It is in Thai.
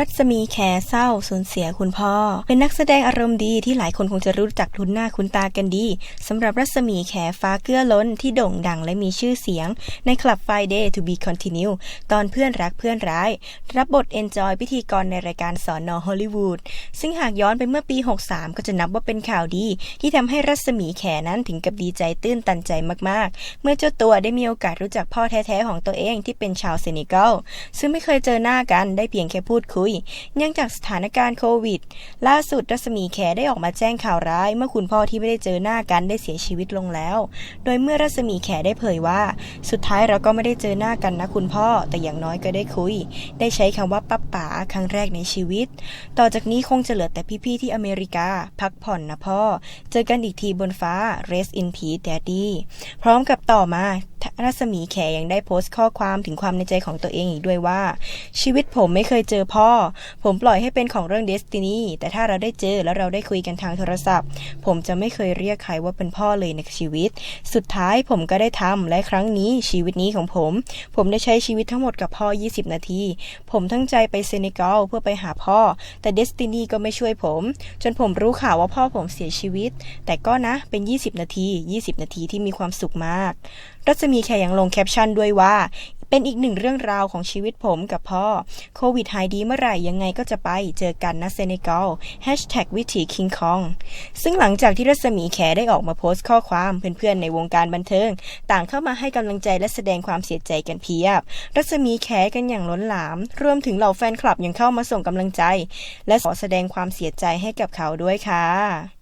รัศมีแขเศร้าสูญเสียคุณพ่อ เป็นนักแสดงอารมณ์ดีที่หลายคนคงจะรู้จักทุนหน้าคุ้นตากันดีสำหรับรัศมีแขฟ้าเกื้อล้นที่โด่งดังและมีชื่อเสียง ในคลับ Friday to be continue ตอนเพื่อนรักเพื่อนร้าย รับบท Enjoy พิธีกรในรายการสอนอฮอลลีวูดซึ่งหากย้อนไปเมื่อปี 63 ก็จะนับว่าเป็นข่าวดี ที่ทำให้รัศมีแขนั้นถึงกับดีใจตื้นตันใจมากๆ เมื่อเจ้าตัวได้มีโอกาสรู้จักพ่อแท้ๆของตัวเองที่เป็นชาวเซนิกัลซึ่งไม่เคยเจอหน้ากันได้เพียงแค่พูดคุยเนื่องจากสถานการณ์โควิด ล่าสุดรัศมีแขได้ออกมาแจ้งข่าวร้าย เมื่อคุณพ่อที่ไม่ได้เจอหน้ากันได้เสียชีวิตลงแล้ว โดยเมื่อรัศมีแขได้เผยว่า สุดท้ายเราก็ไม่ได้เจอหน้ากันนะคุณพ่อ แต่อย่างน้อยก็ได้คุย ได้ใช้คำว่าป้าป๋าครั้งแรกในชีวิต ต่อจากนี้คงจะเหลือแต่พี่ๆที่อเมริกา พักผ่อนนะพ่อ เจอกันอีกทีบนฟ้า rest in peace daddy พร้อมกับต่อมา รัศมีแขยังได้โพสต์ข้อความถึงความในใจของตัวเองอีกด้วยว่า ชีวิตผมไม่เคยเจอพ่อ ผมปล่อยให้เป็นของเรื่องเดสตินีแต่ถ้าเราได้เจอแล้วเราได้คุยกันทางโทรศัพท์ ผมจะไม่เคยเรียกใครว่าเป็นพ่อเลยในชีวิต สุดท้ายผมก็ได้ทำและครั้งนี้ชีวิตนี้ของผม ผมได้ใช้ชีวิตทั้งหมดกับพ่อ 20 นาที ผมทั้งใจไปเซเนกัลเพื่อไปหาพ่อ แต่เดสตินีก็ไม่ช่วยผม จนผมรู้ข่าวว่าพ่อผมเสียชีวิต แต่ก็นะเป็น 20 นาที 20 นาทีที่มีความสุขมากรัศมีแขยังลงแคปชั่นด้วยว่า เป็นอีกหนึ่งเรื่องราวของชีวิตผมกับพ่อ โควิดหายดีเมื่อไหร่ยังไงก็จะไปเจอกันนะเซเนกัลวิถีคิงคอง ซึ่งหลังจากที่รัศมีแขได้ออกมาโพสต์ข้อความเพื่อนๆในวงการบันเทิง ต่างเข้ามาให้กำลังใจและแสดงความเสียใจกันเพียบ รัศมีแขกันอย่างล้นหลาม รวมถึงเหล่าแฟนคลับยังเข้ามาส่งกำลังใจ และขอแสดงความเสียใจให้กับเขาด้วยค่ะ